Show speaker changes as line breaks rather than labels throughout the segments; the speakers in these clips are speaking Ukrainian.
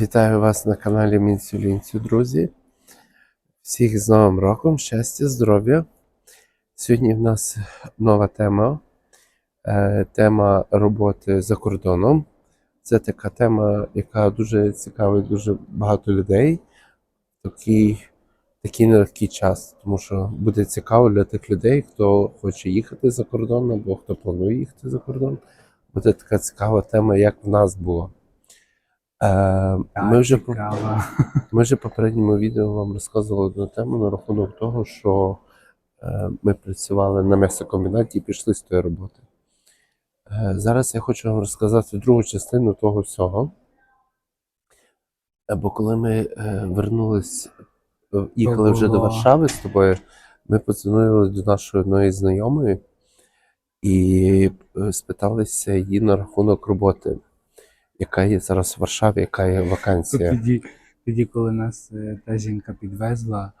Вітаю вас на каналі Мінцю друзі. Всіх з Новим роком, щастя, здоров'я. Сьогодні в нас нова тема. Е, Тема роботи за кордоном. Це така тема, яка дуже цікавить дуже багато людей такий, такий нелегкий час. Тому що буде цікаво для тих людей, хто хоче їхати за кордон або хто планує їхати за кордон. Буде така цікава тема, як в нас було. Е, ми, вже, по-
цікаво.
ми вже в попередньому відео вам розказували одну тему на рахунок того, що е, ми працювали на м'ясокомбінаті і пішли з тої роботи. Е, зараз я хочу вам розказати другу частину того всього. Е, Бо коли ми е, вернулись, е, їхали вже до
було-
Варшави з тобою, ми подзвонили до нашої одної знайомої і е, спиталися її на рахунок роботи, яка є зараз в Варшаві, яка є вакансія.
Тоді, тоді, коли нас е, та жінка підвезла,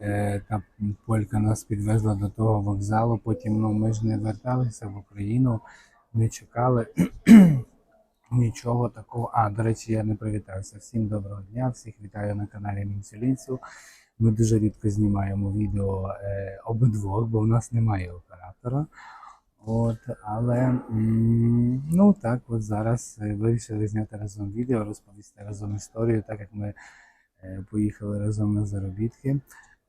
е, та полька нас підвезла до того вокзалу, потім ну, ми ж не верталися в Україну, не чекали нічого такого. А, до речі, я не привітався. Всім доброго дня, всіх вітаю на каналі Мінцюлінцю. Ми дуже рідко знімаємо відео е, обидвох, бо в нас немає оператора. От, але ну так, от зараз е, вирішили зняти разом відео, розповісти разом історію, так як ми е, поїхали разом на заробітки.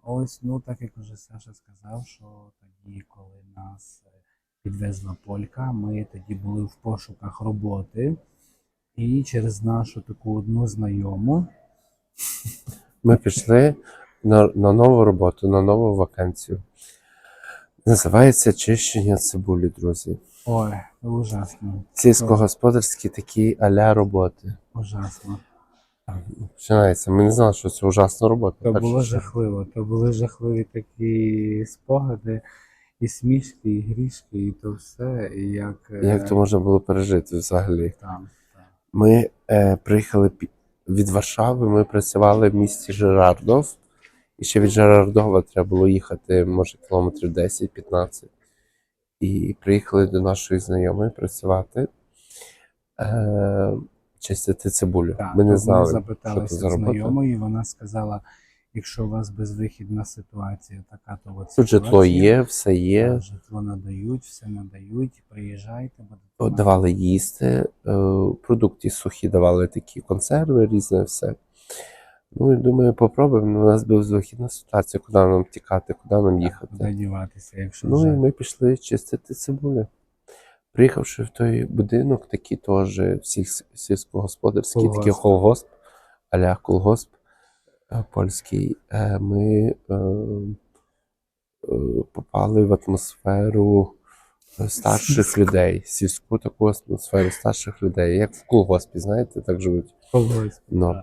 Ось, ну так як уже Саша сказав, що тоді, коли нас е, підвезла Полька, ми тоді були в пошуках роботи. І через нашу таку одну знайому
Ми пішли на, на нову роботу, на нову вакансію. Називається чищення цибулі, друзі.
ой, ужасно,
Сільськогосподарські такі аля роботи.
ужасно.
Починається. Ми не знали, що це ужасна робота.
То було жахливо. То були жахливі такі спогади, і смішки, і грішки, і то все. І як, е,
Як то можна було пережити взагалі?
там. там.
Ми е, приїхали від Варшави, ми працювали в місті Жерардов. І ще від Жерардова треба було їхати, може, кілометрів 10-15. І приїхали до нашої знайомої працювати, е, чистити цибулю.
Так,
ми не знали, що це
запиталися
за робота.
знайомої, вона сказала, якщо у вас безвихідна ситуація, така то от
Тут житло є, все є.
так, Житло надають, все надають, приїжджайте, будете.
Давали їсти, е, продукти сухі давали такі консерви, різне все. Ну думаю, попробуємо. У нас була вихідна ситуація, куди нам тікати, куди нам їхати.
Куди діватися, якщо
Ну і ми пішли чистити цибулю. Приїхавши в той будинок, такий теж сільсь- сільськогосподарський, такий
Колгосп.
аля колгосп е, польський, е, ми е, е, попали в атмосферу е, старших людей, сільську таку атмосферу старших людей, як в колгоспі, знаєте, так живуть.
колгосп.
Ну,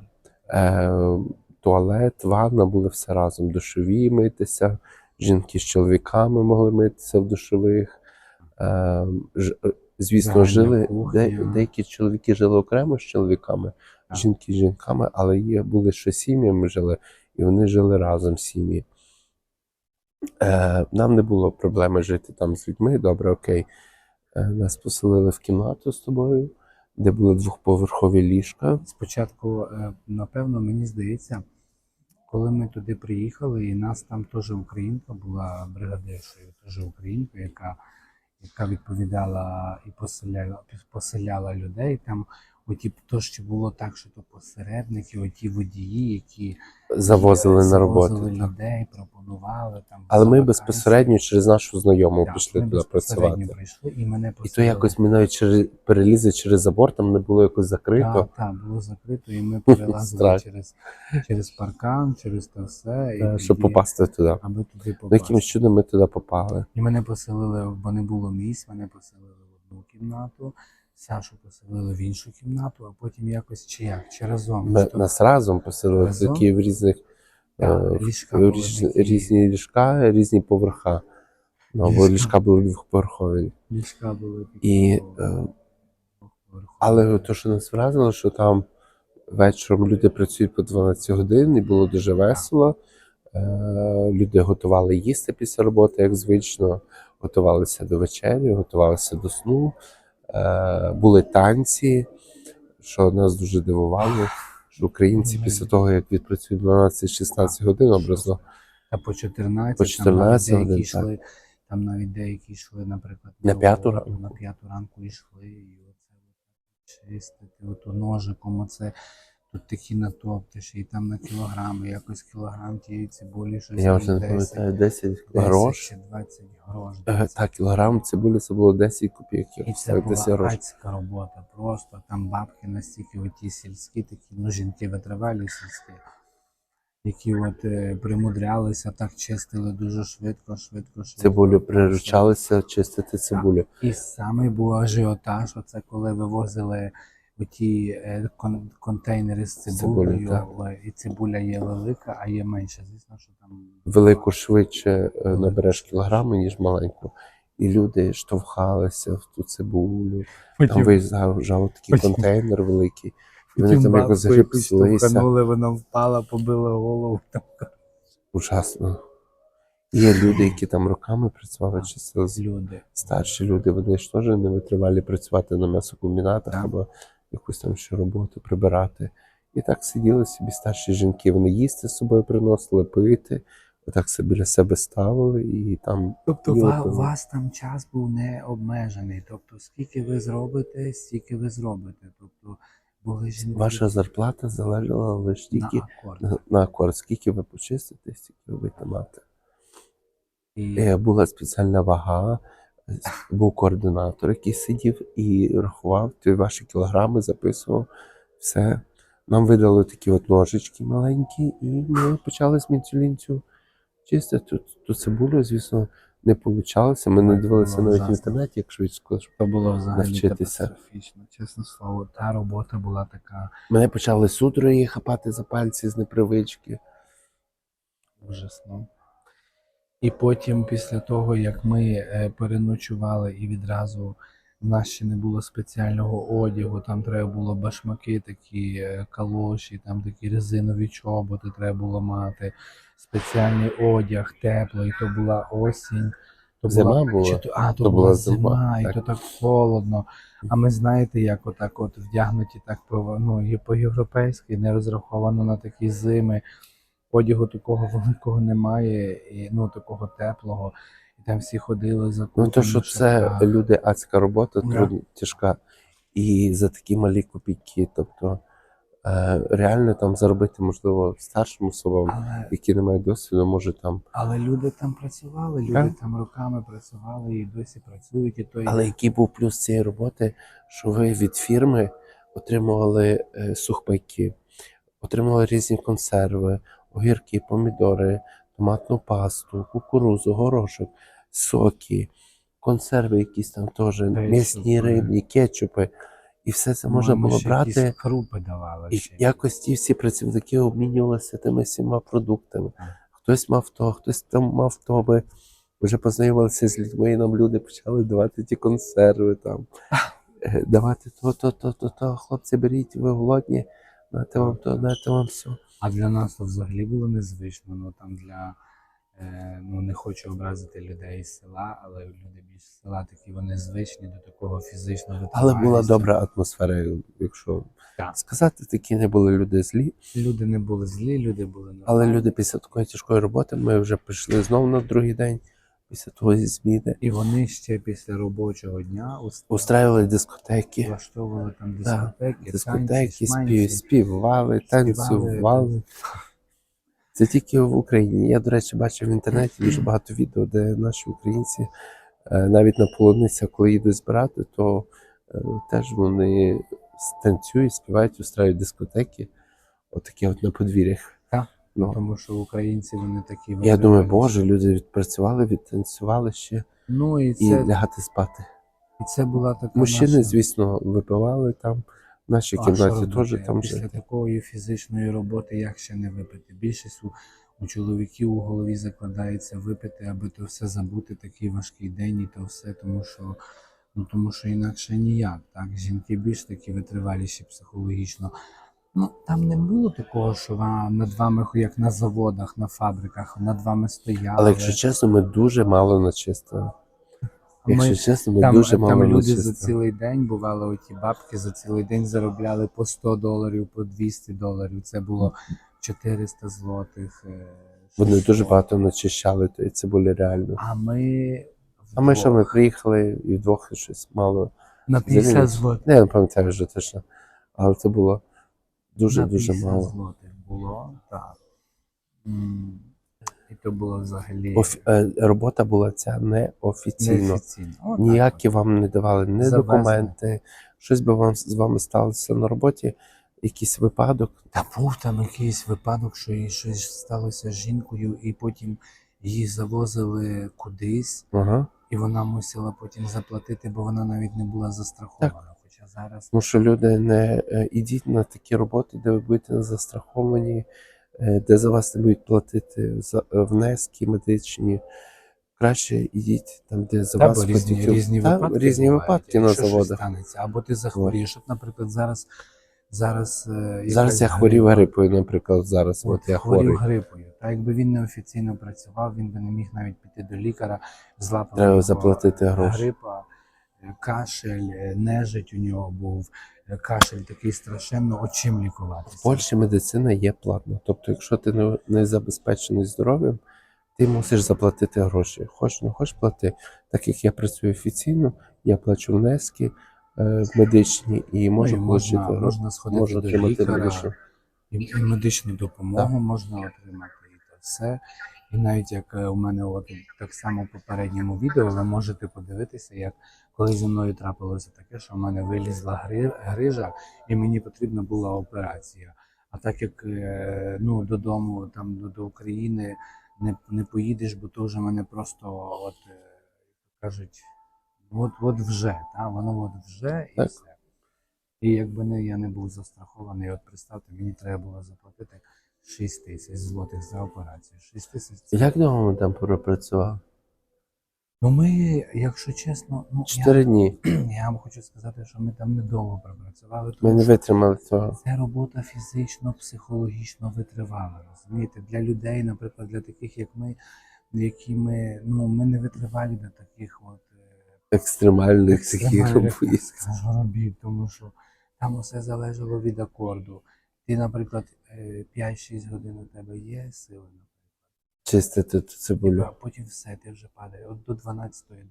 туалет, ванна були все разом. Душові митися, жінки з чоловіками могли митися в душових. Е, ж, е, звісно, жили де, деякі чоловіки жили окремо з чоловіками, жінки з жінками, але є були що сім'ями жили, і вони жили разом сім'ї. Е, нам не було проблеми жити там з людьми. Добре, окей. Е, нас поселили в кімнату з тобою, де були двохповерхові ліжка.
Спочатку, е, напевно, мені здається, коли ми туди приїхали, і нас там теж українка була бригадиршою, теж українка, яка, яка відповідала і поселяла, поселяла людей. Там оті то, що було так, що то посередники, оті водії, які
Завозили
е,
на роботу.
завозили
так.
людей, пропонували там.
Але ми безпосередньо через нашу знайому
Так,
пішли
ми
туди працювати.
прийшли, і мене
І то якось ми навіть через перелізли через забор, там не було якось закрито.
Так, так, було закрито, і ми перелазили через, через паркан, через те все. І
щоб
тоді-
попасти туди.
Аби туди
Ну,
попасти.
якимось чудом ми туди попали.
І мене поселили, бо не було місць, мене поселили в одну кімнату, Сашу поселили в іншу кімнату, а потім якось чи як, чи разом.
Ми, нас разом поселили
Разом?
такі в різних
Так,
е,
ліжка
в різ- різні ліжка, різні поверха. Ну, бо
Ліжка.
були двохповерхові.
ліжка були такі.
І, е. Але то, що нас вразило, що там вечором люди працюють по 12 годин, і було дуже весело. Е, Люди готували їсти після роботи, як звично, готувалися до вечері, готувалися до сну. Е, Були танці, що нас дуже дивувало. що українці після того, як відпрацюють 12-16 годин образно,
Та по 14,
По
там
14
навіть
годин,
йшли, там навіть деякі йшли, наприклад,
На
на
п'яту ранку.
на п'яту ранку йшли, і оце чистити, ото ножиком, оце тут такі натоптиш, і там на кілограми, якось кілограм тієї цибулі, щось
я вже не пам'ятаю, 10
10
грош.
чи 20 грош.
Е,
10.
Так, кілограм цибулі це було 10 копійок.
І це
так, 10 грош.
адська робота. Просто там бабки настільки оті сільські, такі, ну жінки витривалі сільські, які от е, примудрялися, так чистили дуже швидко, швидко, швидко.
Цибулю приручалися чистити цибулю.
І саме був ажіотаж, оце коли вивозили оті е, кон- контейнери з цибулею,
Цибулею, так.
е, і цибуля є велика, а є менша. Звісно, що там
Велику швидше е, набереш кілограми, ніж маленьку. І люди штовхалися в ту цибулю. Там виїжджав такий
потім-
контейнер великий. І вони там якось
штовханули, вона впала, побила голову. Там
Ужасно. Є люди, які там роками працювали,
люди.
старші люди, вони ж теж не витривалі працювати на м'ясокомбінатах
Так.
або якусь там ще роботу прибирати. І так сиділи собі старші жінки, вони їсти з собою приносили, пити, отак собі біля себе ставили і там
Тобто у вас там час був не обмежений. Тобто, скільки ви зробите, стільки ви зробите. Тобто були жінки
ваша зарплата залежала лише
на
тільки
акорд.
на, на акорд. Скільки ви почистите, стільки ви будете мати.
І
Е, Була спеціальна вага, був координатор, який сидів і рахував ті ваші кілограми, записував все. Нам видали такі от ножички маленькі, і ми почали з мінцюлінцю чистити ту, ту цибулю. Звісно, не вийшло. Ми не дивилися навіть в
ужасно.
інтернеті, як швидко.
це було взагалі
навчитися.
катастрофічно. Чесне слово, та робота була така
Мене почали судороги хапати за пальці з непривички.
ужасна. І потім, після того, як ми е, переночували і відразу в нас ще не було спеціального одягу, там треба було башмаки, такі е, калоші, там такі резинові чоботи треба було мати, спеціальний одяг, тепло, і то була осінь. То
Зима була?
чи то, а, то,
То
була
була
зима,
зима,
і то так холодно. А ми знаєте, як отак от вдягнуті так по, ну, по-європейськи, не розраховано на такі зими. Одягу такого великого немає, і ну такого теплого. І там всі ходили за
Ну то, що це люди адська робота, трудна, тяжка. І за такі малі копійки. Тобто е, реально там заробити, можливо, старшим особам,
Але,
які не мають досвіду, може там.
але люди там працювали, люди
Так.
там роками працювали і досі працюють. І то
Але який був плюс цієї роботи, що ви від фірми отримували е, сухпайки, отримували різні консерви, огірки, помідори, томатну пасту, кукурузу, горошок, соки, консерви якісь там теж, м'ясні рибні, кетчупи. І все це можна
По-моєму,
було
ще
брати.
крупи давали.
І
ще.
якось ті всі працівники обмінювалися тими всіма продуктами. Хтось мав то, хтось там мав то. Ми вже познайомилися з людьми, і нам люди почали давати ті консерви там. Е, Давати то, то, то, то, то. Хлопці, беріть, ви голодні, дайте вам то, дайте вам все.
А для нас то взагалі було незвично. Ну там для е, ну не хочу образити людей з села, але люди більш з села такі вони звичні до такого фізичного
Але була добра атмосфера, якщо
Так.
сказати, такі не були люди злі.
Люди не були злі, люди були нормальні.
Але люди після такої тяжкої роботи ми вже прийшли знову на другий день, після того зміни.
І вони ще після робочого дня
Устраювали дискотеки.
влаштовували там
Да,
дискотеки,
Дискотеки,
танці,
спів, співали, танцювали. Це тільки в Україні. Я, до речі, бачив в інтернеті дуже багато відео, де наші українці е, навіть на полуницях, коли їдуть збирати, то е, теж вони танцюють, співають, устраюють дискотеки, отакі от на подвір'ях. Ну,
Тому що українці вони такі
я думаю, боже, люди відпрацювали, відтанцювали ще
Ну і
і лягати спати.
і це була така
Мужчини,
наша...
звісно, випивали там. В нашій
А
кімнаті теж там
Після
жити.
такої фізичної роботи як ще не випити? Більшість у, у чоловіків у голові закладається випити, аби то все забути, такий важкий день і то все, тому що, ну, тому що інакше ніяк. Так? Жінки більш такі витриваліші психологічно. Ну, там не було такого, що над вами, як на заводах, на фабриках, над вами стояли.
Але якщо чесно, ми дуже мало начистили. Якщо
ми,
чесно, ми
там,
дуже
там
мало
люди за цілий день бували оті бабки за цілий день заробляли по 100 доларів, по 200 доларів. Це було 400 злотих. е,
Вони дуже багато начищали тої цибулі реально.
А ми.
А ми що ми приїхали і вдвох щось мало.
на 50
взагалі-
злотих.
Не, я не пам'ятаю вже точно. Але це було дуже
на
дуже мало.
злотих було, так. І то було взагалі
Офі... е, Робота була ця неофіційно.
неофіційно. Отак
Ніякі вам не давали ні
Завезли.
документи. Щось би вам з вами сталося на роботі, якийсь випадок.
Та був там якийсь випадок, що їй щось сталося з жінкою, і потім її завозили кудись,
Ага.
і вона мусила потім заплатити, бо вона навіть не була застрахована. Хоча зараз
Тому що люди не е, ідіть на такі роботи, де ви будете застраховані, е, де за вас не будуть платити за е, внески медичні. Краще ідіть там, де за
Та,
вас
різні,
платять.
різні
Та,
випадки,
різні
бувають,
випадки на заводах.
станеться, або ти захворієш. От, наприклад, зараз зараз
Зараз я хворів грипою, наприклад, зараз от,
От,
я
хворів грипою. Та якби він неофіційно працював, він би не міг навіть піти до лікаря, злапав
Треба заплатити гроші.
Грипа, кашель, е, нежить у нього був, е, кашель такий страшенно, от чим лікуватися.
В Польщі медицина є платна. Тобто, якщо ти не, забезпечений здоров'ям, ти мусиш заплатити гроші. Хоч не хочеш плати. Так як я працюю офіційно, я плачу внески е, медичні і можу
Ну, і можна, можна сходити
Можу
до лікаря, і, і медичну допомогу можна отримати, і те все. І навіть як е, у мене от так само в попередньому відео, ви можете подивитися, як коли зі мною трапилося таке, що в мене вилізла грижа, і мені потрібна була операція. А так як е, ну, додому, там до, до України не, не поїдеш, бо то вже мене просто от е, кажуть, от, от вже, та, воно от вже і
Так.
все. І якби не я не був застрахований, от представте, мені треба було заплатити 6 тисяч злотих за операцію. 6 тисяч.
Як довго ми там пропрацювали?
Ну ми, якщо чесно, ну
Чотири дні.
я, вам хочу сказати, що ми там недовго пропрацювали.
Ми не витримали цього.
це робота фізично, психологічно витривала. Розумієте, для людей, наприклад, для таких, як ми, які ми, ну ми не витривалі до таких от. е,
Екстремальних таких робіт.
тому що там усе залежало від акорду. Ти, наприклад, е, 5-6 годин у тебе є сили,
Чистити ту цибулю.
а потім все, ти вже падає. От до 12 до 1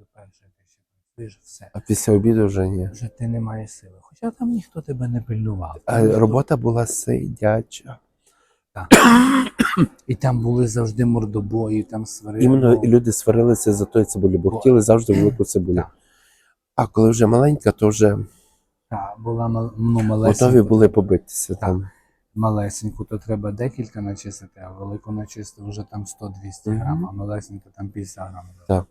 ти ще працюєш, все.
А після обіду вже ні.
Вже ти не маєш сили. Хоча там ніхто тебе не пильнував.
А
Ніхто-
робота була сидяча.
І там були завжди мордобої, там сварили.
Іменно люди сварилися за той цибулю, бо хотіли завжди велику цибулю.
Так.
А коли вже маленька, то вже
Та, була ну, малесенька.
готові були побитися
Так.
там.
Малесеньку, то треба декілька начистити, а велику начистив вже там 100-200
Мгм.
грам, а малесеньку там 50 грам.
Так.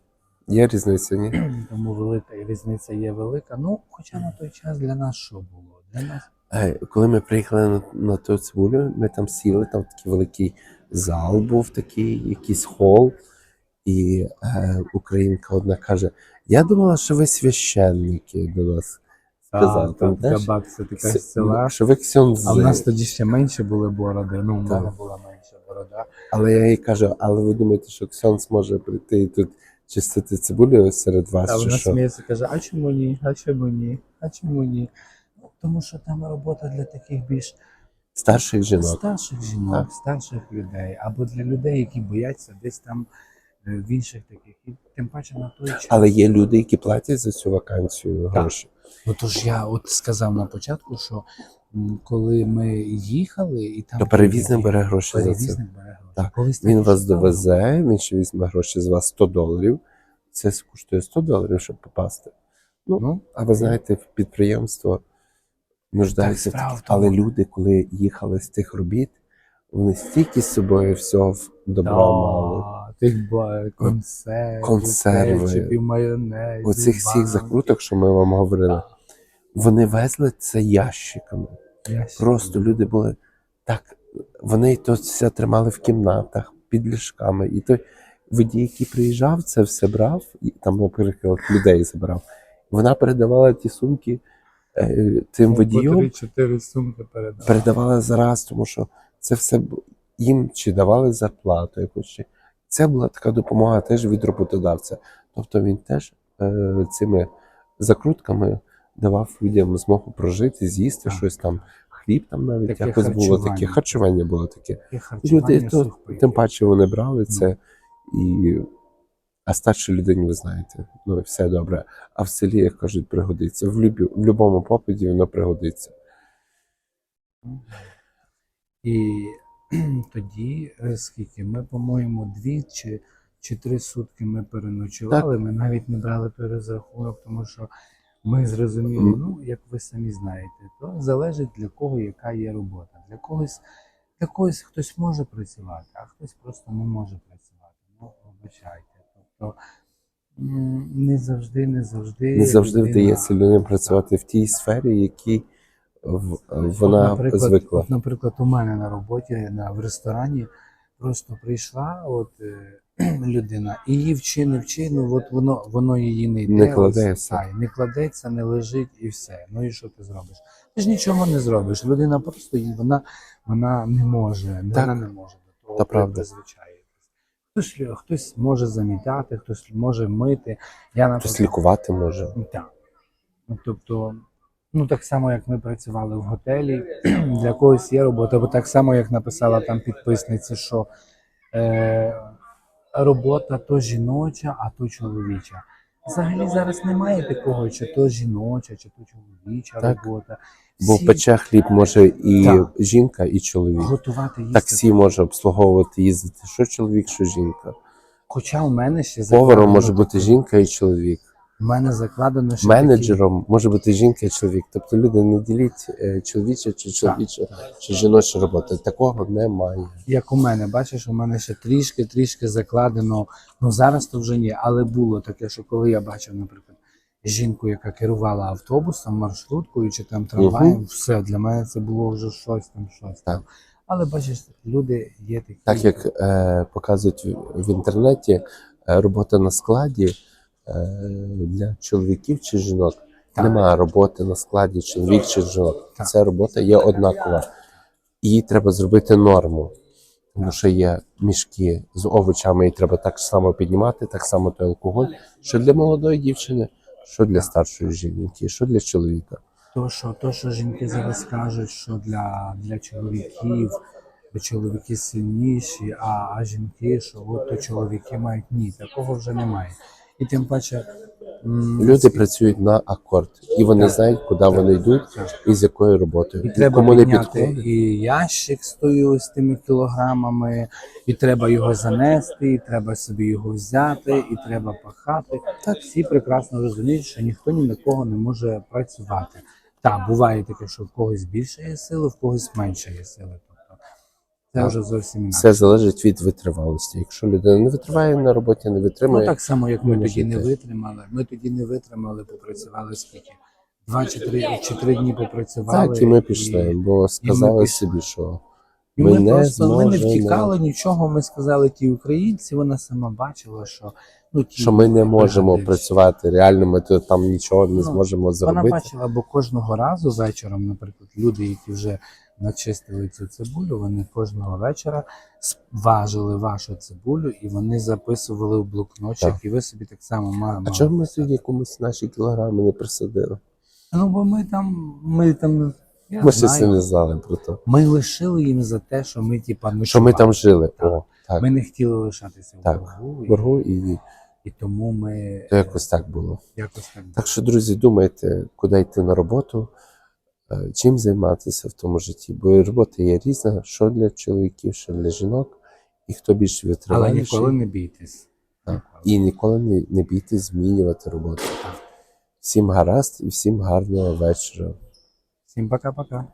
Є різниця, ні?
Тому велика різниця є велика. Ну, хоча на той час для нас що було? Для нас
Е, Коли ми приїхали на, на ту цибулю, ми там сіли, там такий великий зал був, такий, якийсь хол. І е, українка одна каже: Я думала, що ви священники до нас. Сказав,
та,
пам'ятаєш?
така бабця така з села.
Що ви.
А в нас тоді ще менше були бороди. Ну, у мене була менша борода.
Але я їй кажу, але ви думаєте, що Ксьонз може прийти і тут чистити цибулю серед вас,
А вона сміється каже: а чому ні? А чому ні? А чому ні? Ну, тому що там робота для таких більш
Старших жінок.
старших жінок, старших людей, або для людей, які бояться десь там в інших таких. І тим паче на той час.
Але є люди, які платять за цю вакансію гроші.
Ну тож я от сказав на початку, що м, коли ми їхали, і там
То перевізник бере гроші за це.
перевізник бере гроші.
Так.
Колись
Він вас
стало.
довезе, він ще візьме гроші з вас 100 доларів. Це коштує 100 доларів, щоб попасти.
Ну,
А ви знаєте, підприємство нуждається в
справа
таких.
в тому.
Але люди, коли їхали з тих робіт, вони стільки з собою всього в- добра мали.
Да, тих ба- консервів,
Консерви.
кетчупів, майонезів,
Оцих всіх закруток, що ми вам говорили, вони везли це ящиками.
Я ще
Просто люди були так, вони то все тримали в кімнатах під ліжками. І той водій, який приїжджав, це все брав, і там, наприклад, людей забрав. Вона передавала ті сумки е, тим
по
водіям,
3-4 сумки передав.
передавала зараз, тому що це все б- їм чи давали зарплату якусь. Чи. Це була така допомога теж від роботодавця. Тобто він теж е, цими закрутками давав людям змогу прожити, з'їсти
Так.
щось там, хліб там навіть
Таке
якось було таке,
харчування.
було таке.
І
І люди то, тим паче вони брали це і. А старшій людині, ви знаєте, ну все добре. А в селі, як кажуть, пригодиться. В, любі, в будь-якому попиті воно пригодиться.
І тоді, е, скільки ми, по-моєму, дві чи, чи три сутки ми переночували. Ми навіть не брали перезрахунок, тому що ми зрозуміли, ну як ви самі знаєте, то залежить для кого яка є робота. Для когось, для когось хтось може працювати, а хтось просто не може працювати. Ну, вибачайте. Тобто не завжди, не завжди.
Не завжди
людина-
вдається людям працювати в тій сфері, якій вона
наприклад,
звикла.
От, наприклад, у мене на роботі на, в ресторані просто прийшла от, е, людина, і її вчи, не вчи, ну от воно, воно її не йде.
Не кладеться.
і не кладеться, не лежить і все. Ну і що ти зробиш? Ти ж нічого не зробиш. Людина просто вона, вона не може,
Так.
вона не може до того
Та правда.
призвичаїтись. Хтось, хтось може замітати, хтось може мити. Я,
Хтось
наприклад,
лікувати може.
так. Ну, тобто, ну так само, як ми працювали в готелі, для когось є робота, бо так само, як написала там підписниця, що е, робота то жіноча, а то чоловіча. Взагалі зараз немає такого, чи то жіноча, чи то чоловіча
Так.
робота.
Бо
Всі
пече хліб може і
Так.
жінка, і чоловік.
готувати їсти.
Таксі може обслуговувати, їздити, що чоловік, що жінка.
Хоча у мене ще
Поваром може бути жінка і чоловік.
У мене закладено ще
Менеджером може бути жінка і чоловік. Тобто люди не діліть е, чоловіча чи чоловіча чи жіноча робота. Такого немає.
як у мене, бачиш, у мене ще трішки, трішки закладено. Ну зараз то вже ні, але було таке, що коли я бачив, наприклад, жінку, яка керувала автобусом, маршруткою чи там трамваєм,
Мгм.
все для мене це було вже щось там, щось там. Але бачиш, люди є такі.
Так як е, показують в, інтернеті, е, робота на складі для чоловіків чи жінок.
Так.
Немає роботи на складі чоловік чи жінок.
Так.
Ця робота є однакова. Її треба зробити норму. Тому що є мішки з овочами, і треба так само піднімати, так само той алкоголь, що для молодої дівчини, що для старшої жінки, що для чоловіка.
То, що, то, що жінки зараз кажуть, що для, для чоловіків, чоловіки сильніші, а, а жінки, що от то чоловіки мають ні, такого вже немає. І тим паче
Люди працюють на акорд, і вони
Так.
знають, куди вони йдуть
Так.
і з якою роботою.
І треба
Кому не
підняти
підходить.
і ящик з тою з тими кілограмами, і треба його занести, і треба собі його взяти, і треба пахати. Так всі прекрасно розуміють, що ніхто ні на кого не може працювати. Так, буває таке, що в когось більше є сили, в когось менше є сили. Це вже зовсім інакше.
Все залежить від витривалості. Якщо людина не витриває на роботі, не
Ну так само, як ми тоді не витримали. Ми тоді не витримали, попрацювали скільки? Два чи три чи три дні попрацювали.
Так, і ми пішли, бо сказали
пішли.
собі, що
І
Ми
ми,
не
просто ми не
зможемо.
втікали нічого. Ми сказали ті українці. Вона сама бачила, що ну ті
що ми не можемо
бригадирці.
працювати. Реально, ми тут там нічого не
Ну,
зможемо
Вона
зробити.
бачила, бо кожного разу вечором, наприклад, люди, які вже начистили цю цибулю, вони кожного вечора важили вашу цибулю і вони записували в блокнотчик,
Так.
і ви собі так само мали.
А чому ми тоді комусь наші кілограми не присадили?
Ну бо ми там, ми там. Я
Ми щось не знали про те.
Ми лишили їм за те, що ми типа ночували.
Що ми там жили.
Так.
О, так.
Ми не хотіли лишатися в
Так.
боргу, і,
і
і тому ми
то якось так було.
якось так.
Так що, друзі, думайте, куди йти на роботу, чим займатися в тому житті. Бо робота є різна, що для чоловіків, що для жінок, і хто більш
Але ніколи не бійтесь.
Так.
Ніколи.
І ніколи не, не бійтесь змінювати роботу. Всім гаразд і всім гарного вечора.
Всім пока-пока.